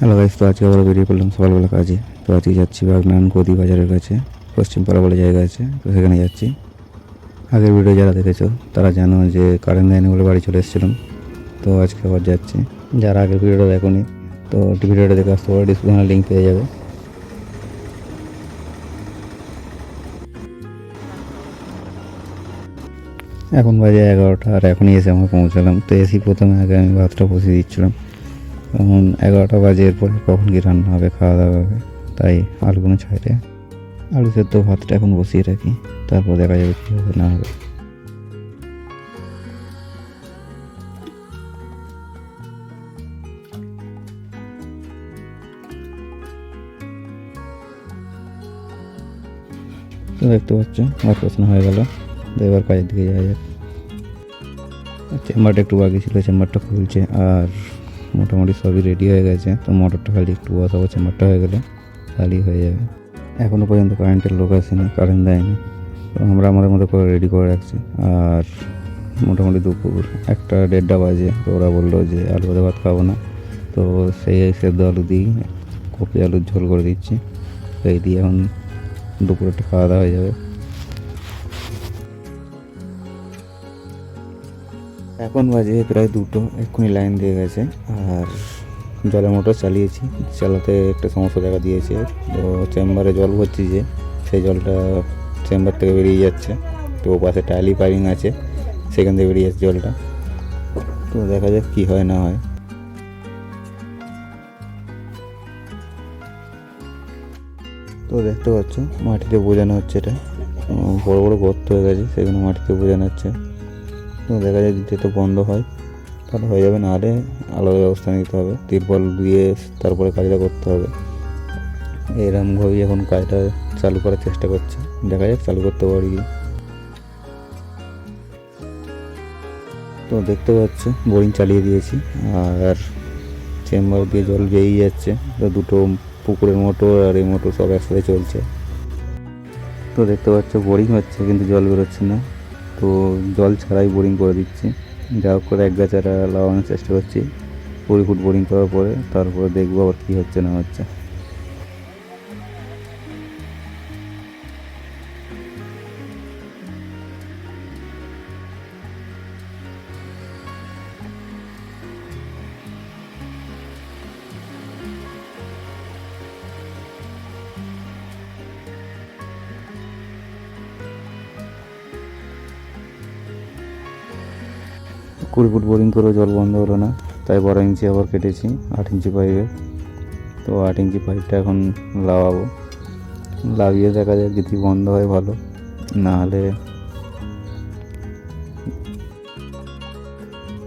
Hello guys তো আজকে আবার বেরিয়ে পড়লাম সকালবেলা কাজে। তো আজকে যাচ্ছি বাগনান গদি বাজারের কাছে। পশ্চিমপাড়া বলে জায়গা আছে, তো সেখানে যাচ্ছি। আগের ভিডিও যারা দেখেছ, তারা জানো যে কারেন্ট দেয়নি বলে বাড়ি চলে এসেছিলাম। তো আজকে আবার যাচ্ছি। যারা আগের ভিডিওটা দেখোনি, তো ভিডিওটা দেখে আসতে পারো ডিসক্রিপশনে লিঙ্ক পেয়ে যাবে। এখন বাজে এগারোটা, আর এখনই এসে আমরা পৌঁছালাম। তো এসি প্রথমে আগে আমি ভাতটা বসিয়ে দিচ্ছিলাম। এখন এগারোটা বাজে, এরপরে কখন কি রান্না হবে, খাওয়া দাওয়া হবে, তাই আলুগুলো ছাইড়ে আলু সেদ্ধ ভাতটা এখন বসিয়ে রাখি, তারপর দেখা যাবে কী হবে, না হবে। তো দেখতে পাচ্ছ ভাত বসানো হয়ে গেল, তো এবার কাজের দিকে যাওয়া যাক। চেম্বারটা একটু বাকি ছিল, চেম্বারটা খুলছে, আর মোটামুটি সবই রেডি হয়ে গেছে। তো মোটরটা খালি একটু বসাবো চেম্বারটা হয়ে গেলে খালি হয়ে যাবে। এখনও পর্যন্ত কারেন্টের লোক আসেনি কারেন্ট দেয়নি। তো আমরা আমাদের মতো করে রেডি করে রাখছি। আর মোটামুটি দুপুর একটা দেড়টা বাজে, তো ওরা বলল যে আলু ভাজা ভাত খাব না। তো সেই সেদ্ধ আলু দিই কপি আলুর ঝোল করে দিচ্ছি। এই দিয়ে এখন দুপুরটা খাওয়া দাওয়া হয়ে যাবে। এখন বাজে প্রায় দুটো, এক্ষুনি লাইন দিয়ে গেছে আর জলের মোটর চালিয়েছি। চালাতে একটা সমস্যা দেখা দিয়েছে। তো চেম্বারে জল ভরছি যে, সেই জলটা চেম্বার থেকে বেরিয়ে যাচ্ছে। তো পাশে টাইলি পাইরিং আছে, সেখান থেকে বেরিয়ে যাচ্ছে জলটা। তো দেখা যাক কী হয় না হয়। তো দেখতে পাচ্ছ, মাটিতে বোঝানো হচ্ছে এটা। বড় বড় গর্ত হয়ে গেছে, সেখানে মাটিতে বোঝানো হচ্ছে। দেখা যায় যদি এটা বন্ধ হয়, তাহলে হয়ে যাবে। না আরে আলাদা ব্যবস্থা নিতে হবে, তিরপল দিয়ে তারপরে কাজটা করতে হবে। এরকমভাবেই এখন কাজটা চালু করার চেষ্টা করছে। দেখা যাক চালু করতে পারি তো দেখতে পাচ্ছ, বোরিং চালিয়ে দিয়েছি, আর চেম্বার দিয়ে জল বেরিয়ে যাচ্ছে। তো দুটো পুকুরের মোটর আর এই মোটর সব একসাথে চলছে। তো দেখতে পাচ্ছ, বোরিং হচ্ছে, কিন্তু জল বেরোচ্ছে না। তো জল ছাড়াই বোরিং করে দিচ্ছি। যা হোক করে এক গাছারা লাগানোর চেষ্টা করছি। কুড়ি ফুট বোরিং করার পরে তারপরে দেখব আবার কী হচ্ছে না হচ্ছে। কুড়ি ফুট বোরিং করেও জল বন্ধ হলো না, তাই বারো ইঞ্চি আবার কেটেছি, আট ইঞ্চি পাইপে। তো আট ইঞ্চি পাইপটা এখন লাগাবো। লাগিয়ে দেখা যায় যদি বন্ধ হয় ভালো, না হলে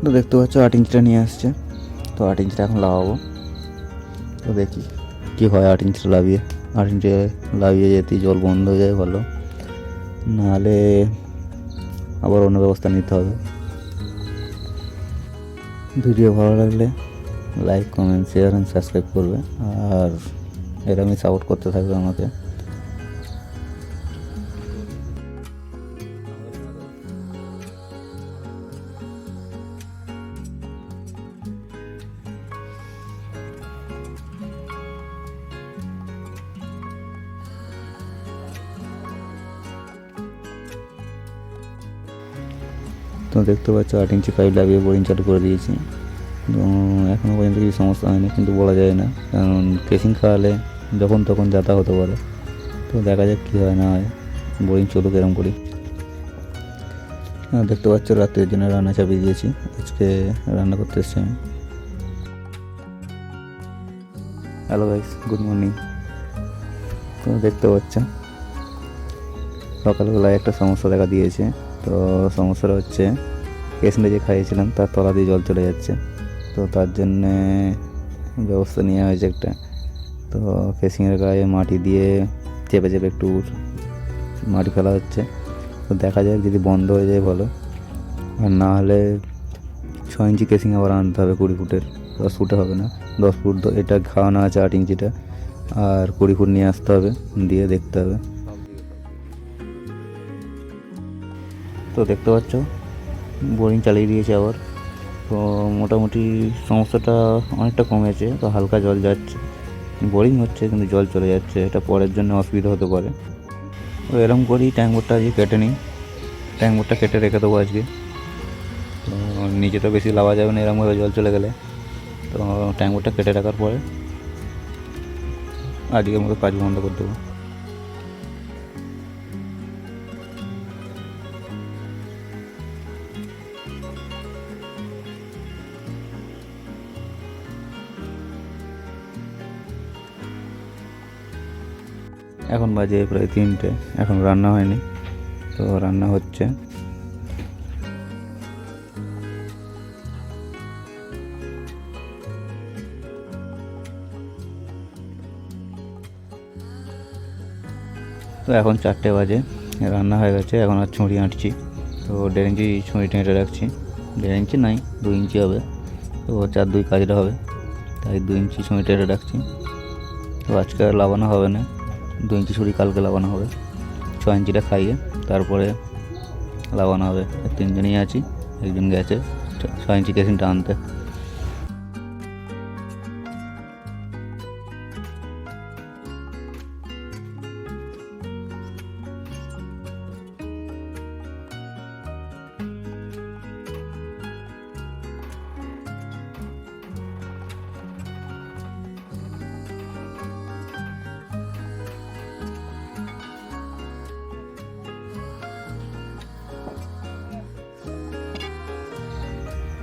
তো দেখতে পাচ্ছ আট ইঞ্চিটা নিয়ে আসছে, তো আট ইঞ্চিটা এখন লাগাবো। তো দেখি কী হয় আট ইঞ্চিটা লাভিয়ে আট ইঞ্চি লাভিয়ে যদি জল বন্ধ হয়ে যায় ভালো নাহলে আবার অন্য ব্যবস্থা নিতে হবে। ভিডিও ভালো লাগলে like, comment share and subscribe করবে। আর এরকমই সাপোর্ট করতে থাকবে আমাকে। তো দেখতে পাচ্ছ, আট ইঞ্চি পাইপ লাগিয়ে বোরিং চালু করে দিয়েছি। এখনও পর্যন্ত কিছু সমস্যা হয়নি, কিন্তু বলা যায় না। কারণ কেসিং খাওয়ালে যখন তখন যাতা হতে পারে। তো দেখা যাক কী হয় না হয়। বোরিং চলুক এরম করি দেখতে পাচ্ছ, রাত্রের জন্য রান্না চাপিয়ে দিয়েছি। আজকে রান্না করতে এসছি আমি। হ্যালো গাইস গুড মর্নিং তো দেখতে পাচ্ছ, সকালবেলায় একটা সমস্যা দেখা দিয়েছে। তো সমস্যাটা হচ্ছে পেশেন্টে যে খাইয়েছিলাম তার তলা দিয়ে জল চলে যাচ্ছে। তো তার জন্যে ব্যবস্থা নেওয়া হয়েছে একটা। তো ফেসিংয়ের গায়ে মাটি দিয়ে চেপে চেপে একটু মাটি ফেলা হচ্ছে। তো দেখা যাক যদি বন্ধ হয়ে যায় ভালো। আর না হলে ছ ইঞ্চি কেসিং আবার আনতে হবে কুড়ি ফুটের। দশ ফুটে হবে না। দশ ফুট এটা খাওয়ানো আছে আট ইঞ্চিটা। আর কুড়ি ফুট নিয়ে আসতে হবে, দিয়ে দেখতে হবে। তো দেখতে পাচ্ছ, বোরিং চালিয়ে দিয়েছে আবার। তো মোটামুটি সমস্যাটা অনেকটা কমেছে, তো হালকা জল যাচ্ছে। বোরিং হচ্ছে, কিন্তু জল চলে যাচ্ছে, এটা পরের জন্য অসুবিধা হতে পারে। তো এরকম করেই ট্যাঙ্ক বোর্ডটা আজকে কেটে নিই। ট্যাঙ্ক বোর্ডটা কেটে রেখে দেবো আজকে। তো নিচে তো বেশি লাভা যাবে না এরকমভাবে জল চলে গেলে। তো ট্যাঙ্ক বোর্ডটা কেটে রাখার পরে আজকের মতো কাজ বন্ধ করে দেবো। এখন বাজে প্রায় তিনটে, এখন রান্না হয়নি, তো রান্না হচ্ছে। তো এখন চারটে বাজে, রান্না হয়ে গেছে, এখন আর ছুঁড়ি আঁটছি। তো দেড় ইঞ্চি ছুঁড়ি টেঁটে রাখছি। দেড় ইঞ্চি নাই, দু ইঞ্চি হবে, তো চার দুই কাজটা হবে, তাই দু ইঞ্চি ছুঁড়ি টেঁটে রাখছি। তো আজকে আর লাগানো হবে না। দু ইঞ্চি ছুরি কালকে লাগানো হবে। ছ ইঞ্চিটা খাইয়ে তারপরে লাগানো হবে। তিনজনই আছি, একজন গেছে, ছ- ইঞ্চি কেসিনটা আনতে।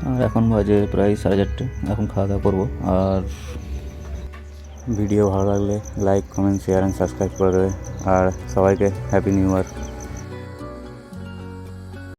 আর এখন বাজে প্রায় সাড়ে চারটে। এখন খাওয়া দাওয়া করব। আর ভিডিও ভালো লাগলে like comment share and subscribe করে দেবে। আর সবাইকে হ্যাপি নিউ ইয়ার